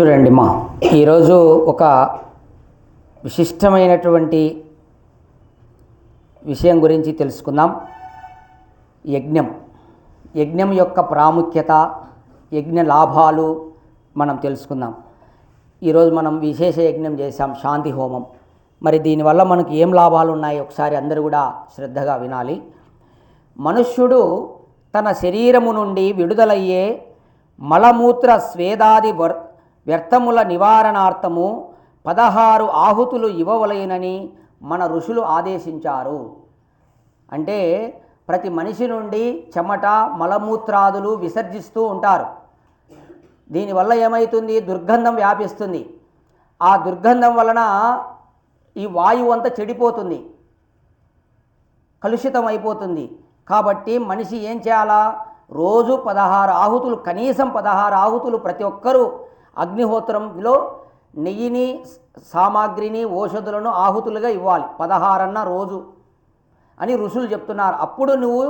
చూడండి మా. ఈరోజు ఒక విశిష్టమైనటువంటి విషయం గురించి తెలుసుకుందాం. యజ్ఞం. యజ్ఞం యొక్క ప్రాముఖ్యత యజ్ఞ లాభాలు మనం తెలుసుకుందాం. ఈరోజు మనం విశేష యజ్ఞం చేశాం శాంతి హోమం. మరి దీనివల్ల మనకు ఏం లాభాలు ఉన్నాయి? ఒకసారి అందరూ కూడా శ్రద్ధగా వినాలి. మనుష్యుడు తన శరీరము నుండి విడుదలయ్యే మలమూత్ర స్వేదాది వర్ వ్యర్థముల నివారణార్థము పదహారు ఆహుతులు ఇవ్వవలయనని మన ఋషులు ఆదేశించారు. అంటే ప్రతి మనిషి నుండి చెమట మలమూత్రాదులు విసర్జిస్తూ ఉంటారు. దీనివల్ల ఏమవుతుంది దుర్గంధం వ్యాపిస్తుంది. ఆ దుర్గంధం వలన ఈ వాయువు అంతా చెడిపోతుంది. కలుషితం అయిపోతుంది కాబట్టి మనిషి ఏం చేయాలా? రోజు పదహారు ఆహుతులు కనీసం పదహారు ఆహుతులు ప్రతి ఒక్కరూ అగ్నిహోత్రంలో నెయ్యిని సామాగ్రిని ఓషధులను ఆహుతులుగా ఇవ్వాలి. పదహారన్న రోజు అని ఋషులు చెప్తున్నారు. అప్పుడు నువ్వు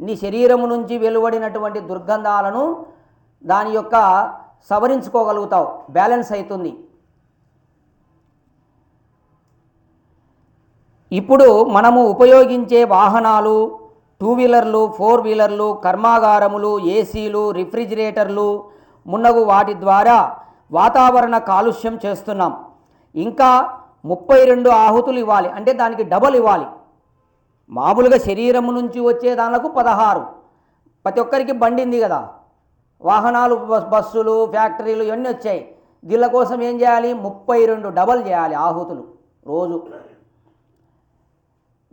నీ శరీరము నుంచి వెలువడినటువంటి దుర్గంధాలను దాని యొక్క సవరించుకోగలుగుతావు. బ్యాలెన్స్ అవుతుంది ఇప్పుడు మనము ఉపయోగించే వాహనాలు టూ వీలర్లు ఫోర్ వీలర్లు కర్మాగారములు ఏసీలు రిఫ్రిజిరేటర్లు మున్నగు వాటి ద్వారా వాతావరణ కాలుష్యం చేస్తున్నాం. ఇంకా ముప్పై రెండు ఆహుతులు ఇవ్వాలి. అంటే దానికి డబల్ ఇవ్వాలి. మామూలుగా శరీరము నుంచి వచ్చే దానికి పదహారు. ప్రతి ఒక్కరికి బండింది కదా. వాహనాలు బస్సులు ఫ్యాక్టరీలు ఇవన్నీ వచ్చాయి. దీళ్ళ కోసం ఏం చేయాలి? ముప్పై రెండు డబల్ చేయాలి ఆహుతులు రోజు.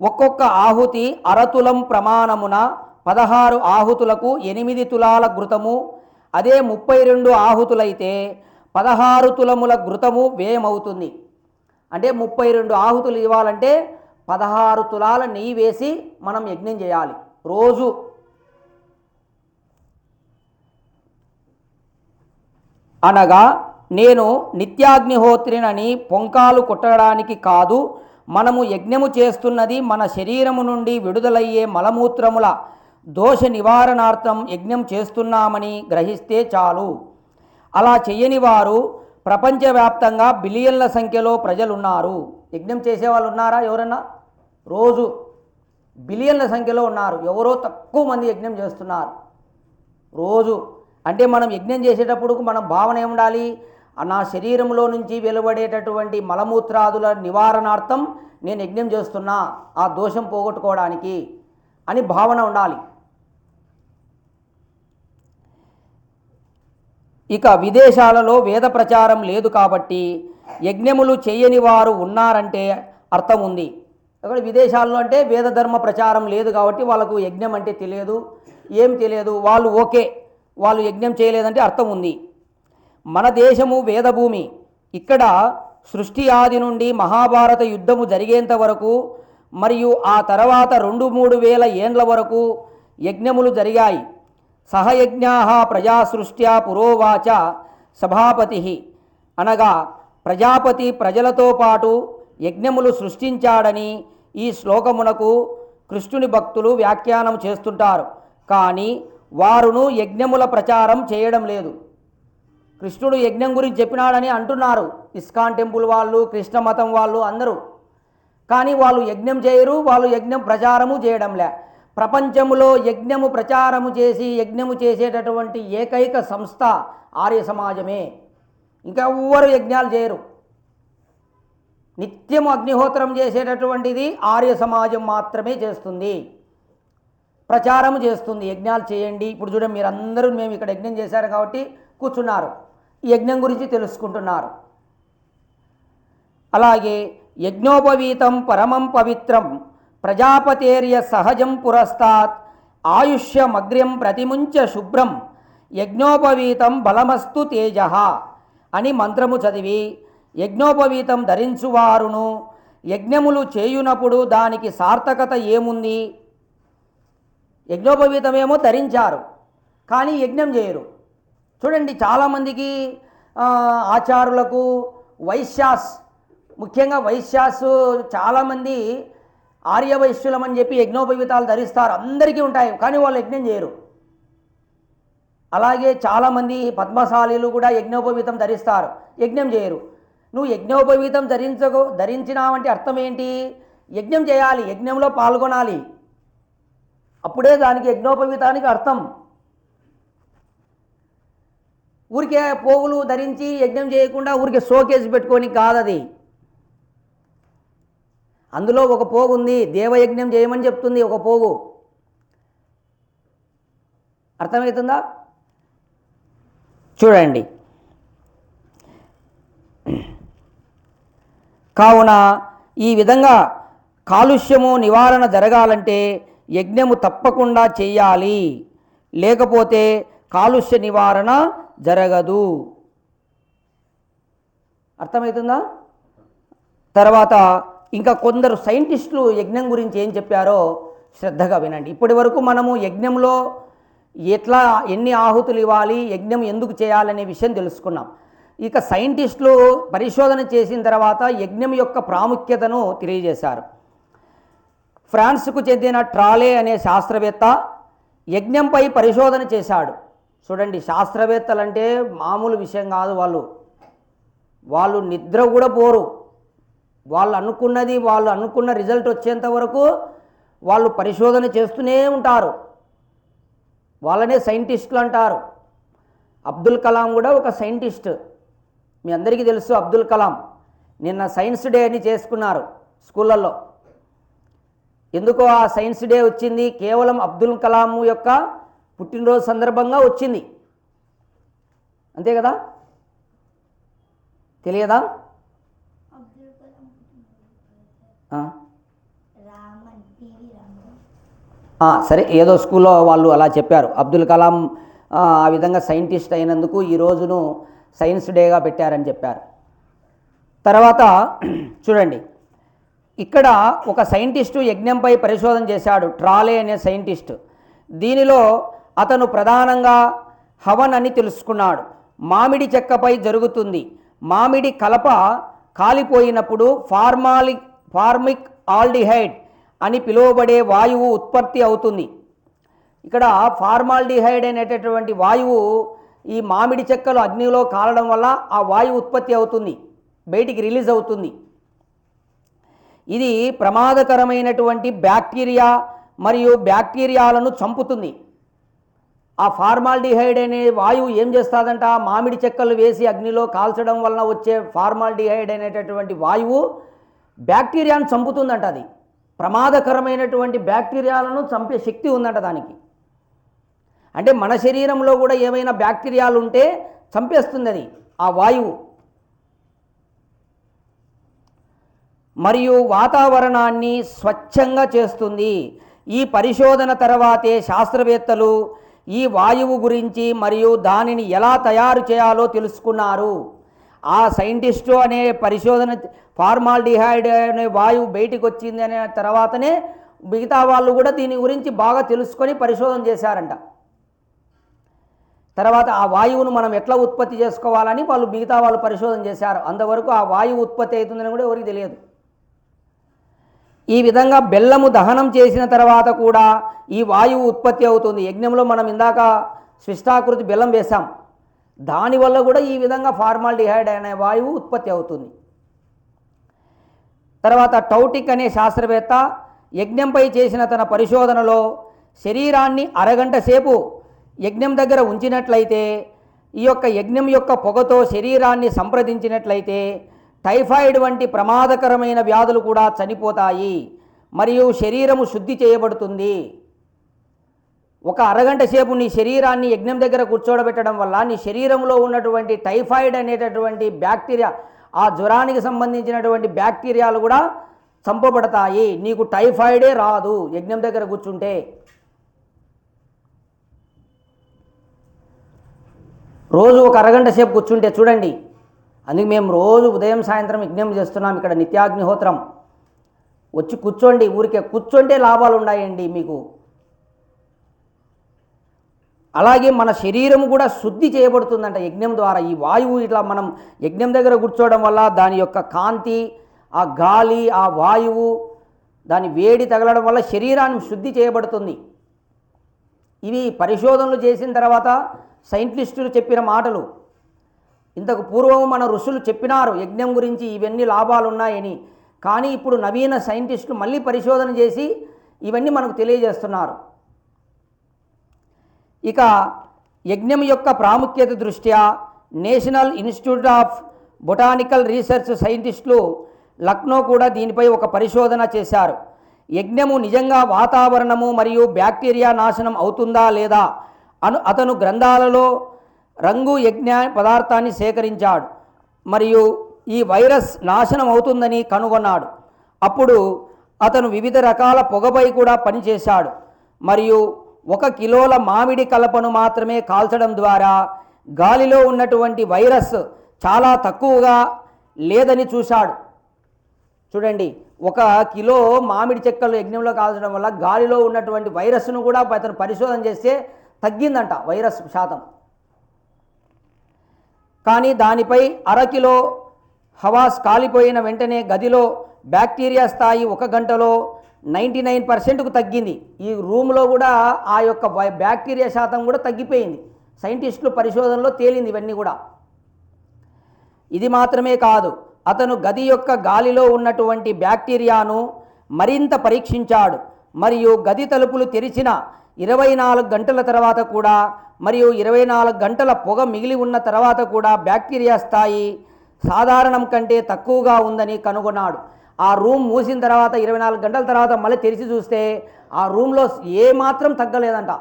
ఒక్కొక్క ఆహుతి అరతులం ప్రమాణమున పదహారు ఆహుతులకు ఎనిమిది తులాల ఘృతము అదే ముప్పై రెండు ఆహుతులైతే పదహారు తులముల ఘృతము వ్యయమవుతుంది. అంటే ముప్పై రెండు ఆహుతులు ఇవ్వాలంటే పదహారు తులాల నెయ్యి వేసి మనం యజ్ఞం చేయాలి. రోజు. అనగా నేను నిత్యాగ్నిహోత్రినని పొంకాలు కొట్టడానికి కాదు మనము యజ్ఞము చేస్తున్నది మన శరీరము నుండి విడుదలయ్యే మలమూత్రముల దోష నివారణార్థం యజ్ఞం చేస్తున్నామని గ్రహిస్తే చాలు. అలా చేయని వారు ప్రపంచవ్యాప్తంగా బిలియన్ల సంఖ్యలో ప్రజలున్నారు. యజ్ఞం చేసేవాళ్ళు ఉన్నారా ఎవరన్నా? రోజు బిలియన్ల సంఖ్యలో ఉన్నారు. ఎవరో తక్కువ మంది యజ్ఞం చేస్తున్నారు. రోజు అంటే మనం యజ్ఞం చేసేటప్పుడు మనం భావన ఏముండాలి? నా శరీరంలో నుంచి వెలువడేటటువంటి మలమూత్రాదుల నివారణార్థం నేను యజ్ఞం చేస్తున్నా. ఆ దోషం పోగొట్టుకోవడానికి అని భావన ఉండాలి. ఇక విదేశాలలో వేద ప్రచారం లేదు కాబట్టి యజ్ఞములు చేయని వారు ఉన్నారంటే అర్థం ఉంది. అక్కడ విదేశాల్లో అంటే వేద ధర్మ ప్రచారం లేదు కాబట్టి వాళ్ళకు యజ్ఞం అంటే తెలియదు. ఏం తెలియదు? వాళ్ళు ఓకే. వాళ్ళు యజ్ఞం చేయలేదంటే అర్థం ఉంది. మన దేశము వేదభూమి. ఇక్కడ సృష్టి ఆది నుండి మహాభారత యుద్ధము జరిగేంత వరకు మరియు ఆ తర్వాత రెండు మూడు వేల ఏండ్ల వరకు యజ్ఞములు జరిగాయి. సహయజ్ఞా ప్రజాసృష్ట్యా పురోవాచ సభాపతి అనగా ప్రజాపతి ప్రజలతో పాటు యజ్ఞములు సృష్టించాడని ఈ శ్లోకమునకు కృష్ణుని భక్తులు వ్యాఖ్యానం చేస్తుంటారు. కానీ వారును యజ్ఞముల ప్రచారం చేయడం లేదు. కృష్ణుడు యజ్ఞం గురించి చెప్పినాడని అంటున్నారు. ఇస్కాన్ టెంపుల్ వాళ్ళు కృష్ణ మతం వాళ్ళు అందరూ. కానీ వాళ్ళు యజ్ఞం చేయరు వాళ్ళు యజ్ఞం ప్రచారము చేయడంలే. ప్రపంచంలో యజ్ఞము ప్రచారము చేసి యజ్ఞము చేసేటటువంటి ఏకైక సంస్థ ఆర్య సమాజమే. ఇంకా ఎవ్వరు యజ్ఞాలు చేయరు. నిత్యం అగ్నిహోత్రం చేసేటటువంటిది ఆర్య సమాజం మాత్రమే చేస్తుంది. ప్రచారం చేస్తుంది. యజ్ఞాలు చేయండి. ఇప్పుడు చూడండి మీరు అందరూ మేము ఇక్కడ యజ్ఞం చేశారు కాబట్టి కూర్చున్నారు. ఈ యజ్ఞం గురించి తెలుసుకుంటున్నారు. అలాగే యజ్ఞోపవీతం పరమం పవిత్రం. ప్రజాపతేర్య సహజం పురస్తాత్ ఆయుష్యమగ్ర్యం ప్రతిముంచ శుభ్రం యజ్ఞోపవీతం బలమస్తు తేజ అని మంత్రము చదివి యజ్ఞోపవీతం ధరించువారును యజ్ఞములు చేయునప్పుడు దానికి సార్థకత ఏముంది? యజ్ఞోపవీతమేమో ధరించారు కానీ యజ్ఞం చేయరు. చూడండి చాలామందికి ఆచారులకు వైశ్యాస్ ముఖ్యంగా వైశ్యాస్ చాలామంది ఆర్యవైశ్యులం అని చెప్పి యజ్ఞోపవీతాలు ధరిస్తారు. అందరికీ ఉంటాయి కానీ వాళ్ళు యజ్ఞం చేయరు. అలాగే చాలామంది పద్మశాలీలు కూడా యజ్ఞోపవీతం ధరిస్తారు. యజ్ఞం చేయరు. నువ్వు యజ్ఞోపవీతం ధరించకు ధరించినావంటే అర్థం ఏంటి యజ్ఞం చేయాలి యజ్ఞంలో పాల్గొనాలి. అప్పుడే దానికి యజ్ఞోపవీతానికి అర్థం. ఊరికే పోగులు ధరించి యజ్ఞం చేయకుండా ఊరికే షోకేజ్ పెట్టుకొని కాదది. అందులో ఒక పోగు ఉంది దేవయజ్ఞం చేయమని చెప్తుంది ఒక పోగు. అర్థమవుతుందా? చూడండి. కావున ఈ విధంగా కాలుష్యము నివారణ జరగాలంటే యజ్ఞము తప్పకుండా చేయాలి. లేకపోతే కాలుష్య నివారణ జరగదు. అర్థమవుతుందా? తర్వాత ఇంకా కొందరు సైంటిస్టులు యజ్ఞం గురించి ఏం చెప్పారో శ్రద్ధగా వినండి. ఇప్పటి వరకు మనము యజ్ఞంలో ఎట్లా ఎన్ని ఆహుతులు ఇవ్వాలి యజ్ఞం ఎందుకు చేయాలనే విషయం తెలుసుకున్నాం. ఇక సైంటిస్టులు పరిశోధన చేసిన తర్వాత యజ్ఞం యొక్క ప్రాముఖ్యతను తెలియజేశారు. ఫ్రాన్స్కు చెందిన ట్రాలే అనే శాస్త్రవేత్త యజ్ఞంపై పరిశోధన చేశాడు. చూడండి శాస్త్రవేత్తలంటే మామూలు విషయం కాదు వాళ్ళు. వాళ్ళు నిద్ర కూడా పోరు. వాళ్ళు అనుకున్నది వాళ్ళు అనుకున్న రిజల్ట్ వచ్చేంత వరకు వాళ్ళు పరిశోధన చేస్తూనే ఉంటారు. వాళ్ళనే సైంటిస్టులు అంటారు. అబ్దుల్ కలాం కూడా ఒక సైంటిస్ట్ మీ అందరికీ తెలుసు అబ్దుల్ కలాం. నిన్న సైన్స్ డే అని చేసుకున్నారు స్కూళ్ళల్లో. ఎందుకో ఆ సైన్స్ డే వచ్చింది? కేవలం అబ్దుల్ కలాం యొక్క పుట్టినరోజు సందర్భంగా వచ్చింది. అంతే కదా? తెలియదా అబ్దుల్ కలాం ఆ. రామన్ పివి రామన్ ఆ, సరే ఏదో స్కూల్లో వాళ్ళు అలా చెప్పారు. అబ్దుల్ కలాం ఆ విధంగా సైంటిస్ట్ అయినందుకు ఈ రోజును సైన్స్ డేగా పెట్టారని చెప్పారు. తర్వాత చూడండి. ఇక్కడ ఒక సైంటిస్టు యజ్ఞంపై పరిశోధన చేశాడు ట్రాలే అనే సైంటిస్ట్. దీనిలో అతను ప్రధానంగా హవన్ అని తెలుసుకున్నాడు. మామిడి చెక్కపై జరుగుతుంది. మామిడి కలప కాలిపోయినప్పుడు ఫార్మాలిక్ ఫార్మిక్ ఆల్డిహైడ్ అని పిలువబడే వాయువు ఉత్పత్తి అవుతుంది. ఇక్కడ ఫార్మాల్డిహైడ్ అనేటటువంటి వాయువు ఈ మామిడి చెక్కలు అగ్నిలో కాలడం వల్ల ఆ వాయువు ఉత్పత్తి అవుతుంది. బయటికి రిలీజ్ అవుతుంది. ఇది ప్రమాదకరమైనటువంటి బ్యాక్టీరియా మరియు బ్యాక్టీరియాలను చంపుతుంది. ఆ ఫార్మాల్డిహైడ్ అనే వాయువు ఏం చేస్తుందంట? మామిడి చెక్కలు వేసి అగ్నిలో కాల్చడం వలన వచ్చే ఫార్మాల్డిహైడ్ అనేటటువంటి వాయువు బ్యాక్టీరియాను చంపుతుందంట అది. ప్రమాదకరమైనటువంటి బ్యాక్టీరియాలను చంపే శక్తి ఉందంట దానికి. అంటే మన శరీరంలో కూడా ఏమైనా బ్యాక్టీరియాలు ఉంటే చంపేస్తుంది అది ఆ వాయువు. మరియు వాతావరణాన్ని స్వచ్ఛంగా చేస్తుంది. ఈ పరిశోధన తర్వాతే శాస్త్రవేత్తలు ఈ వాయువు గురించి మరియు దానిని ఎలా తయారు చేయాలో తెలుసుకున్నారు. ఆ సైంటిస్టు అనే పరిశోధన ఫార్మాల్డిహైడ్ అనే వాయువు బయటికి వచ్చింది అనే తర్వాతనే మిగతా వాళ్ళు కూడా దీని గురించి బాగా తెలుసుకొని పరిశోధన చేశారంట. తర్వాత ఆ వాయువును మనం ఎట్లా ఉత్పత్తి చేసుకోవాలని వాళ్ళు మిగతా వాళ్ళు పరిశోధన చేశారు. అంతవరకు ఆ వాయువు ఉత్పత్తి అవుతుందని కూడా ఎవరికి తెలియదు. ఈ విధంగా బెల్లము దహనం చేసిన తర్వాత కూడా ఈ వాయువు ఉత్పత్తి అవుతుంది. యజ్ఞంలో మనం ఇందాక స్విష్టాకృతి బెల్లం వేశాం. దానివల్ల కూడా ఈ విధంగా ఫార్మాల్డిహైడ్ అనే వాయువు ఉత్పత్తి అవుతుంది. తర్వాత టౌటిక్ అనే శాస్త్రవేత్త యజ్ఞంపై చేసిన తన పరిశోధనలో శరీరాన్ని అరగంట సేపు యజ్ఞం దగ్గర ఉంచినట్లయితే ఈ యొక్క యజ్ఞం యొక్క పొగతో శరీరాన్ని సంప్రదించినట్లయితే టైఫాయిడ్ వంటి ప్రమాదకరమైన వ్యాధులు కూడా చనిపోతాయి. మరియు శరీరము శుద్ధి చేయబడుతుంది. ఒక అరగంట సేపు నీ శరీరాన్ని యజ్ఞం దగ్గర కూర్చోబెట్టడం వల్ల నీ శరీరంలో ఉన్నటువంటి టైఫాయిడ్ అనేటటువంటి బ్యాక్టీరియా ఆ జ్వరానికి సంబంధించినటువంటి బ్యాక్టీరియాలు కూడా చంపబడతాయి. నీకు టైఫాయిడే రాదు యజ్ఞం దగ్గర కూర్చుంటే. రోజు ఒక అరగంట సేపు కూర్చుంటే చూడండి. అందుకే మేము రోజు ఉదయం సాయంత్రం యజ్ఞం చేస్తున్నాం ఇక్కడ నిత్యాగ్నిహోత్రం. వచ్చి కూర్చోండి. ఊరికే కూర్చోంటే లాభాలు ఉన్నాయండి మీకు. అలాగే మన శరీరం కూడా శుద్ధి చేయబడుతుందంట యజ్ఞం ద్వారా. ఈ వాయువు ఇట్లా మనం యజ్ఞం దగ్గర కూర్చోవడం వల్ల దాని యొక్క కాంతి ఆ గాలి ఆ వాయువు దాని వేడి తగలడం వల్ల శరీరాన్ని శుద్ధి చేయబడుతుంది. ఇవి పరిశోధనలు చేసిన తర్వాత సైంటిస్టులు చెప్పిన మాటలు. ఇంతకు పూర్వం మన ఋషులు చెప్పినారు యజ్ఞం గురించి ఇవన్నీ లాభాలు ఉన్నాయని కానీ ఇప్పుడు నవీన సైంటిస్టులు మళ్ళీ పరిశోధన చేసి ఇవన్నీ మనకు తెలియజేస్తున్నారు. ఇక యజ్ఞం యొక్క ప్రాముఖ్యత దృష్ట్యా national institute of botanical research సైంటిస్టులు లక్నో కూడా దీనిపై ఒక పరిశోధన చేశారు. యజ్ఞము నిజంగా వాతావరణము మరియు బ్యాక్టీరియా నాశనం అవుతుందా లేదా అను అతను గ్రంథాలలో రంగు యజ్ఞ పదార్థాన్ని సేకరించాడు మరియు ఈ వైరస్ నాశనం అవుతుందని కనుగొన్నాడు. అప్పుడు అతను వివిధ రకాల పొగపై కూడా పనిచేశాడు మరియు ఒక కిలోల మామిడి కలపను మాత్రమే కాల్చడం ద్వారా గాలిలో ఉన్నటువంటి వైరస్ చాలా తక్కువగా లేదని చూశాడు. చూడండి ఒక కిలో మామిడి చెక్కలు యజ్ఞంలో కాల్చడం వల్ల గాలిలో ఉన్నటువంటి వైరస్ను కూడా అతను పరిశోధన చేస్తే తగ్గిందంట వైరస్ శాతం. కానీ దానిపై అరకిలో హవాస్ కాలిపోయిన వెంటనే గదిలో బ్యాక్టీరియా స్థాయి ఒక గంటలో నైంటీ నైన్ పర్సెంట్కు తగ్గింది. ఈ రూమ్లో కూడా ఆ యొక్క బ్యాక్టీరియా శాతం కూడా తగ్గిపోయింది. సైంటిస్టులు పరిశోధనలో తేలింది ఇవన్నీ కూడా. ఇది మాత్రమే కాదు అతను గది యొక్క గాలిలో ఉన్నటువంటి బ్యాక్టీరియాను మరింత పరీక్షించాడు. మరియు గది తలుపులు తెరిచిన ఇరవై నాలుగు గంటల తర్వాత కూడా మరియు ఇరవై నాలుగు గంటల పొగ మిగిలి ఉన్న తర్వాత కూడా బ్యాక్టీరియా స్థాయి సాధారణం కంటే తక్కువగా ఉందని కనుగొన్నాడు. ఆ రూమ్ మూసిన తర్వాత ఇరవై నాలుగు గంటల తర్వాత మళ్ళీ తెరిచి చూస్తే ఆ రూమ్లో ఏ మాత్రం తగ్గలేదంట.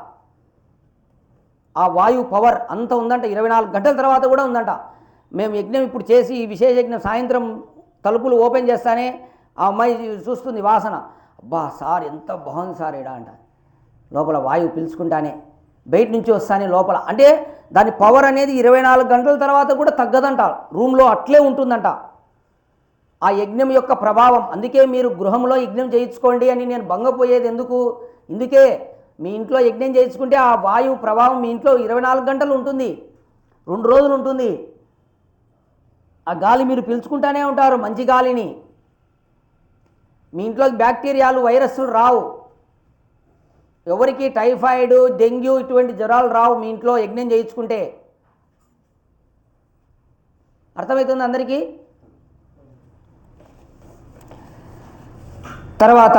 ఆ వాయు పవర్ అంత ఉందంట. ఇరవై నాలుగు గంటల తర్వాత కూడా ఉందంట. మేము యజ్ఞం ఇప్పుడు చేసి ఈ విశేష యజ్ఞం సాయంత్రం తలుపులు ఓపెన్ చేస్తానే ఆ అమ్మాయి చూస్తుంది వాసన. అబ్బా సార్ ఎంత బాగుంది సార్ ఇడా అంట. లోపల వాయువు పిలుచుకుంటానే బయట నుంచి వస్తానే లోపల. అంటే దాని పవర్ అనేది ఇరవై నాలుగు గంటల తర్వాత కూడా తగ్గదంట. రూమ్లో అట్లే ఉంటుందంట. ఆ యజ్ఞం యొక్క ప్రభావం. అందుకే మీరు గృహంలో యజ్ఞం చేయించుకోండి అని నేను భంగపోయేది ఎందుకు? ఇందుకే మీ ఇంట్లో యజ్ఞం చేయించుకుంటే ఆ వాయువు ప్రభావం మీ ఇంట్లో ఇరవై నాలుగు గంటలు ఉంటుంది. రెండు రోజులు ఉంటుంది. ఆ గాలి మీరు పీల్చుకుంటానే ఉంటారు మంచి గాలిని. మీ ఇంట్లోకి బ్యాక్టీరియాలు వైరస్లు రావు. ఎవరికి టైఫాయిడ్ డెంగ్యూ ఇటువంటి జ్వరాలు రావు మీ ఇంట్లో యజ్ఞం చేయించుకుంటే. అర్థమవుతుంది అందరికీ? తర్వాత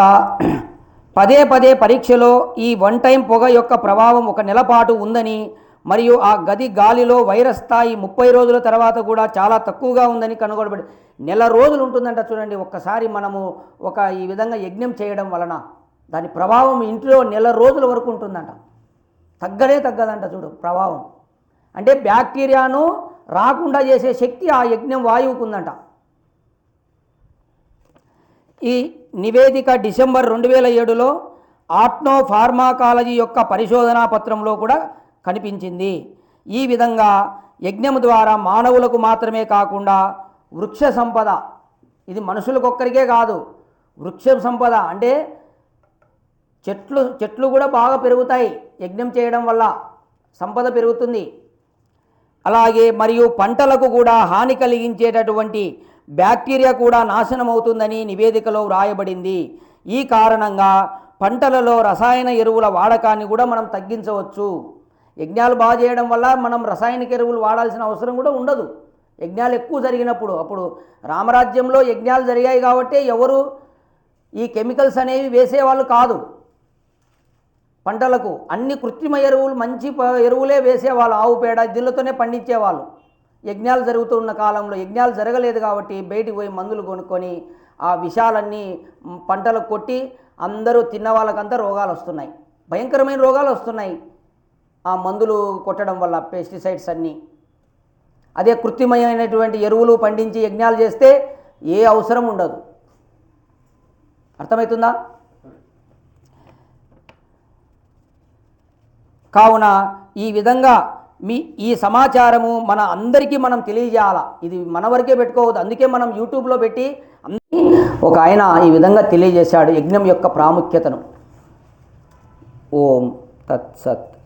పదే పదే పరీక్షలో ఈ వన్ టైం పొగ యొక్క ప్రభావం ఒక నెల పాటు ఉందని మరియు ఆ గది గాలిలో వైరస్ స్థాయి ముప్పై రోజుల తర్వాత కూడా చాలా తక్కువగా ఉందని కనుగొనబడి నెల రోజులు ఉంటుందంట చూడండి ఒక్కసారి మనము ఒక ఈ విధంగా యజ్ఞం చేయడం వలన దాని ప్రభావం ఇంట్లో నెల రోజుల వరకు ఉంటుందంట. తగ్గనే తగ్గదంట చూడు ప్రభావం. అంటే బ్యాక్టీరియాను రాకుండా చేసే శక్తి ఆ యజ్ఞం వాయువుకు ఉందంట ఈ నివేదిక డిసెంబర్ రెండు వేల ఏడులో ఆప్నో ఫార్మాకాలజీ యొక్క పరిశోధనా పత్రంలో కూడా కనిపించింది. ఈ విధంగా యజ్ఞము ద్వారా మానవులకు మాత్రమే కాకుండా వృక్ష సంపద ఇది మనుషులకొక్కరికే కాదు వృక్ష సంపద అంటే చెట్లు చెట్లు కూడా బాగా పెరుగుతాయి. యజ్ఞం చేయడం వల్ల సంపద పెరుగుతుంది. అలాగే మరియు పంటలకు కూడా హాని కలిగించేటటువంటి బ్యాక్టీరియా కూడా నాశనం అవుతుందని నివేదికలో వ్రాయబడింది. ఈ కారణంగా పంటలలో రసాయన ఎరువుల వాడకాన్ని కూడా మనం తగ్గించవచ్చు. యజ్ఞాలు బాగా చేయడం వల్ల మనం రసాయనిక ఎరువులు వాడాల్సిన అవసరం కూడా ఉండదు. యజ్ఞాలు ఎక్కువ జరిగినప్పుడు అప్పుడు రామరాజ్యంలో యజ్ఞాలు జరిగాయి కాబట్టి ఎవరు ఈ కెమికల్స్ అనేవి వేసేవాళ్ళు కాదు. పంటలకు అన్ని కృత్రిమ ఎరువులు మంచి ఎరువులే వేసేవాళ్ళు. ఆవు పేడ దీళ్ళతోనే పండించేవాళ్ళు. యజ్ఞాలు జరుగుతున్న కాలంలో యజ్ఞాలు జరగలేదు కాబట్టి బయటికి పోయి మందులు కొనుక్కొని ఆ విషాలన్నీ పంటలకు కొట్టి అందరూ తిన్న వాళ్ళకంతా రోగాలు వస్తున్నాయి. భయంకరమైన రోగాలు వస్తున్నాయి. ఆ మందులు కొట్టడం వల్ల పెస్టిసైడ్స్ అన్నీ. అదే కృత్రిమమైనటువంటి ఎరువులు పండించి యజ్ఞాలు చేస్తే ఏ అవసరం ఉండదు. అర్థమవుతుందా? కావున ఈ విధంగా మీ ఈ సమాచారము మన అందరికీ మనం తెలియజేయాల? ఇది మన వరకే పెట్టుకోవద్దు. అందుకే మనం యూట్యూబ్లో పెట్టి ఒక ఆయన ఈ విధంగా తెలియజేశాడు యజ్ఞం యొక్క ప్రాముఖ్యతను. ఓం తత్సత్.